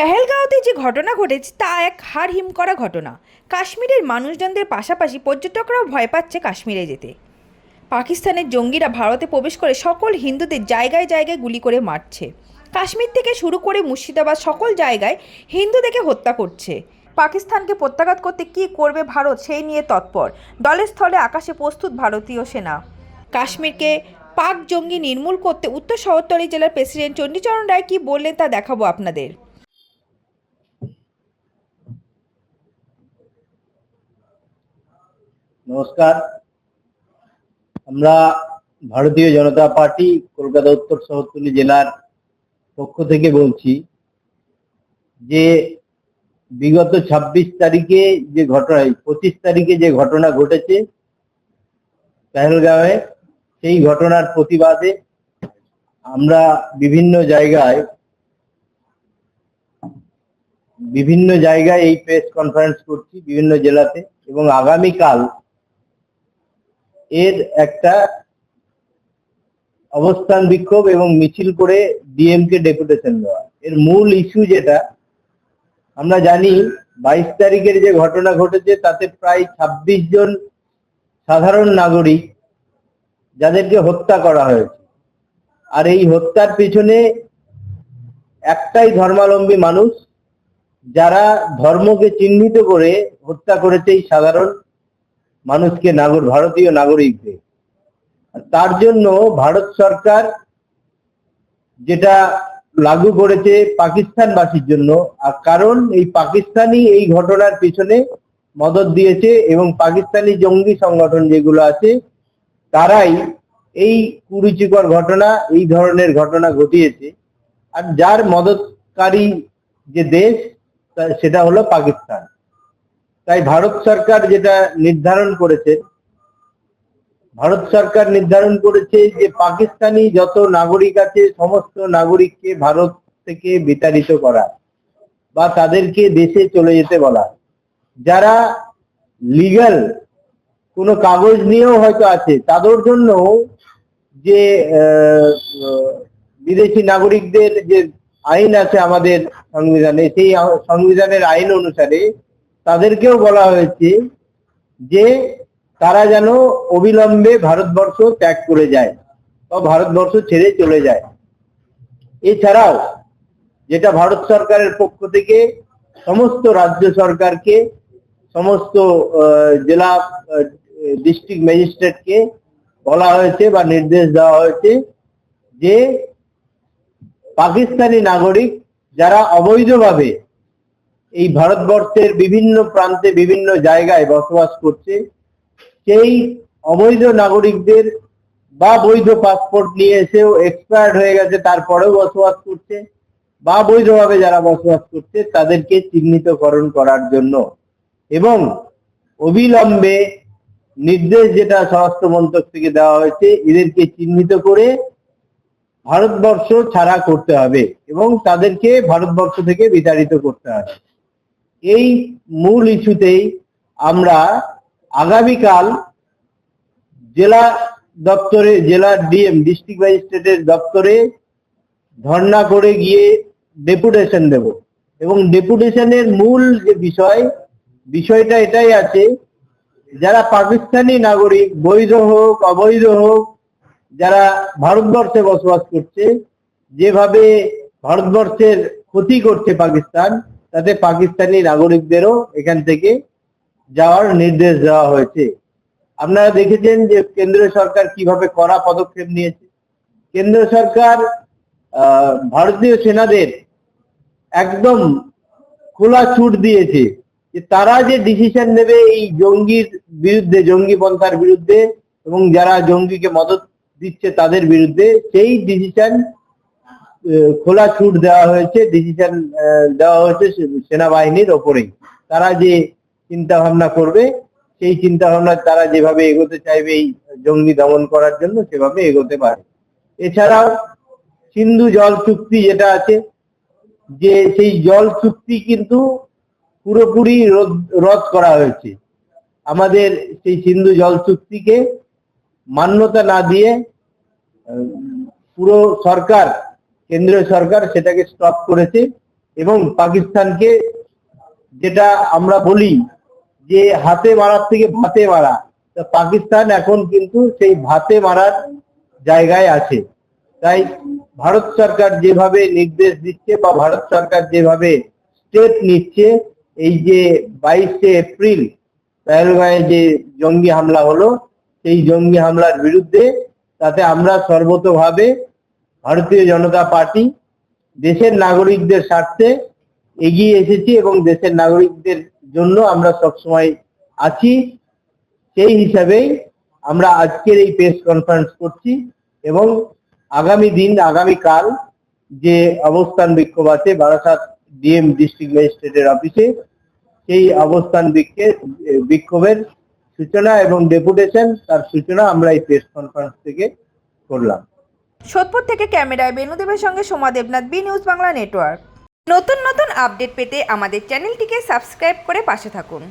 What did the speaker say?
পেহেলগাঁওতে যে ঘটনা ঘটেছে, তা এক হাড় হিম করা ঘটনা। কাশ্মীরের মানুষজনদের পাশাপাশি পর্যটকরাও ভয় পাচ্ছে কাশ্মীরে যেতে। পাকিস্তানের জঙ্গিরা ভারতে প্রবেশ করে সকল হিন্দুদের জায়গায় জায়গায় গুলি করে মারছে। কাশ্মীর থেকে শুরু করে মুর্শিদাবাদ সকল জায়গায় হিন্দুদেরকে হত্যা করছে। পাকিস্তানকে প্রত্যাঘাত করতে কী করবে ভারত সেই নিয়ে তৎপর। দলের স্থলে আকাশে প্রস্তুত ভারতীয় সেনা। কাশ্মীরকে পাক জঙ্গি নির্মূল করতে উত্তর শহরতলি জেলার প্রেসিডেন্ট চণ্ডীচরণ রায় কী বললেন তা দেখাবো আপনাদের। নমস্কার। আমরা ভারতীয় জনতা পার্টি কলকাতা উত্তর শহরতলি জেলার পক্ষ থেকে বলছি যে বিগত ২৬ তারিখে যে ঘটনা পঁচিশ তারিখে যে ঘটনা ঘটেছে পেহেলগাঁওয়ে, সেই ঘটনার প্রতিবাদে আমরা বিভিন্ন জায়গায় বিভিন্ন জায়গায় এই প্রেস কনফারেন্স করছি বিভিন্ন জেলাতে এবং আগামীকাল এর একটা অবস্থান বিক্ষোভ এবং মিছিল করে ডিএমকে ডেপুটেশন দেওয়া। এর মূল ইস্যু যেটা, আমরা জানি বাইশ তারিখের যে ঘটনা ঘটেছে, তাতে প্রায় ছাব্বিশ জন সাধারণ নাগরিক যাদেরকে হত্যা করা হয়েছে। আর এই হত্যার পিছনে একটাই ধর্মাবলম্বী মানুষ, যারা ধর্মকে চিহ্নিত করে হত্যা করেছে এই সাধারণ মানুষকে নাগর, ভারতীয় নাগরিকদের। তার জন্য ভারত সরকার যেটা লাগু করেছে পাকিস্তানবাসীর জন্য, আর কারণ এই পাকিস্তানি এই ঘটনার পিছনে মদত দিয়েছে এবং পাকিস্তানি জঙ্গি সংগঠন যেগুলো আছে, তারাই এই কুরুচিকর ঘটনা, এই ধরনের ঘটনা ঘটিয়েছে। আর যার মদতকারী যে দেশ সেটা হলো পাকিস্তান। তাই ভারত সরকার যেটা নির্ধারণ করেছে, ভারত সরকার নির্ধারণ করেছে যে পাকিস্তানি যত নাগরিক আছে, সমস্ত নাগরিককে ভারত থেকে বিতাড়িত করা বা তাদেরকে দেশে চলে যেতে বলা। যারা লিগ্যাল কোনো কাগজ নিয়েও হয়তো আছে, তাদের জন্য যে বিদেশি নাগরিকদের যে আইন আছে আমাদের সংবিধানে, সেই সংবিধানের আইন অনুসারে তাদেরকেও বলা হয়েছে যে তারা যেন অবিলম্বে ভারতবর্ষ ত্যাগ করে যায় বা ভারতবর্ষ ছেড়ে চলে যায়। এছাড়াও যেটা ভারত সরকারের পক্ষ থেকে সমস্ত রাজ্য সরকারকে, সমস্ত জেলা ডিস্ট্রিক্ট ম্যাজিস্ট্রেটকে বলা হয়েছে বা নির্দেশ দেওয়া হয়েছে যে পাকিস্তানি নাগরিক যারা অবৈধভাবে এই ভারতবর্ষের বিভিন্ন প্রান্তে বিভিন্ন জায়গায় বসবাস করছে। সেই অবৈধ নাগরিকদের বা বৈধ পাসপোর্ট নিয়ে এসেও এক্সপায়ার্ড হয়ে গেছে, তারপরেও বসবাস করছে। বা বৈধভাবে যারা বসবাস করছে, তাদেরকে চিহ্নিতকরণ করার জন্য। এবং অবিলম্বে নির্দেশ যেটা স্বরাষ্ট্র মন্ত্রক থেকে দেওয়া হয়েছে, এদেরকে চিহ্নিত করে ভারতবর্ষ ছাড়া করতে হবে এবং তাদেরকে ভারতবর্ষ থেকে বিতাড়িত করতে হবে। এই মূল ইস্যুতেই আমরা আগামীকাল জেলা দপ্তরে, জেলা ডিএম, ডিস্ট্রিক্ট ম্যাজিস্ট্রেটের দপ্তরে ধর্ণা করে গিয়ে ডেপুটেশন দেব। এবং ডেপুটেশনের মূল যে বিষয়, বিষয়টা এটাই আছে, যারা পাকিস্তানি নাগরিক, বৈধ হোক, অবৈধ হোক, যারা ভারতবর্ষে বসবাস করছে, যেভাবে ভারতবর্ষের ক্ষতি করছে পাকিস্তান তাতে পাকিস্তানি নাগরিকদেরও এখান থেকে যাওয়ার নির্দেশ দেওয়া হয়েছে। আপনারা দেখেছেন যে কেন্দ্র সরকার কীভাবে কড়া পদক্ষেপ নিয়েছে। কেন্দ্র সরকার ভারতীয় সেনাদের একদম খোলা ছুট দিয়েছে যে তারা যে ডিসিশন নেবে এই জঙ্গির বিরুদ্ধে, জঙ্গি পন্থার বিরুদ্ধে এবং যারা জঙ্গিকে মদত দিচ্ছে তাদের বিরুদ্ধে, সেই ডিসিশন খোলা ছুট দেওয়া হয়েছে ডিসিশন দেওয়া হয়েছে সেনাবাহিনীর ওপরেই। তারা যে চিন্তা ভাবনা করবে, সেই চিন্তা ভাবনা তারা যেভাবে এগোতে চাইবে এই জঙ্গি দমন করার জন্য, সেভাবে এগোতে পারে। এছাড়াও সিন্ধু জল চুক্তি যেটা আছে, যে সেই জল চুক্তি কিন্তু পুরোপুরি রদ- করা হয়েছে। আমাদের সেই সিন্ধু জল চুক্তিকে মান্যতা না দিয়ে পুরো সরকার কেন্দ্রীয় সরকার সেটাকে স্টপ করেছে এবং পাকিস্তানকে যেটা আমরা বলি যে হাতে মারার থেকে ভাতে মারা, তা পাকিস্তান এখন কিন্তু সেই ভাতে মারার জায়গায় আছে। তাই ভারত সরকার যেভাবে নির্দেশ দিচ্ছে বা ভারত সরকার যেভাবে স্টেপ নিচ্ছে, এই যে বাইশে এপ্রিল পেহেলগাঁয়ে যে জঙ্গি হামলা হলো, সেই জঙ্গি হামলার বিরুদ্ধে তাতে আমরা সর্বতভাবে ভারতীয় জনতা পার্টি দেশের নাগরিকদের স্বার্থে এগিয়ে এসেছি এবং দেশের নাগরিকদের জন্য আমরা সবসময় আছি। সেই হিসাবেই আমরা আজকের এই প্রেস কনফারেন্স করছি এবং আগামী দিন, আগামী কাল যে অবস্থান বিক্ষোভ আছে বারাসাত ডিএম ডিস্ট্রিক্ট ম্যাজিস্ট্রেটের অফিসে, সেই অবস্থান বিক্ষে- বিক্ষোভের সূচনা এবং ডেপুটেশন, তার সূচনা আমরা এই প্রেস কনফারেন্স থেকে করলাম। সোদপুর থেকে ক্যামেরায় বেনুদেবের সঙ্গে Soma Debnath, B news Bangla network. নতুন নতুন আপডেট পেতে আমাদের চ্যানেলটিকে সাবস্ক্রাইব করে পাশে থাকুন।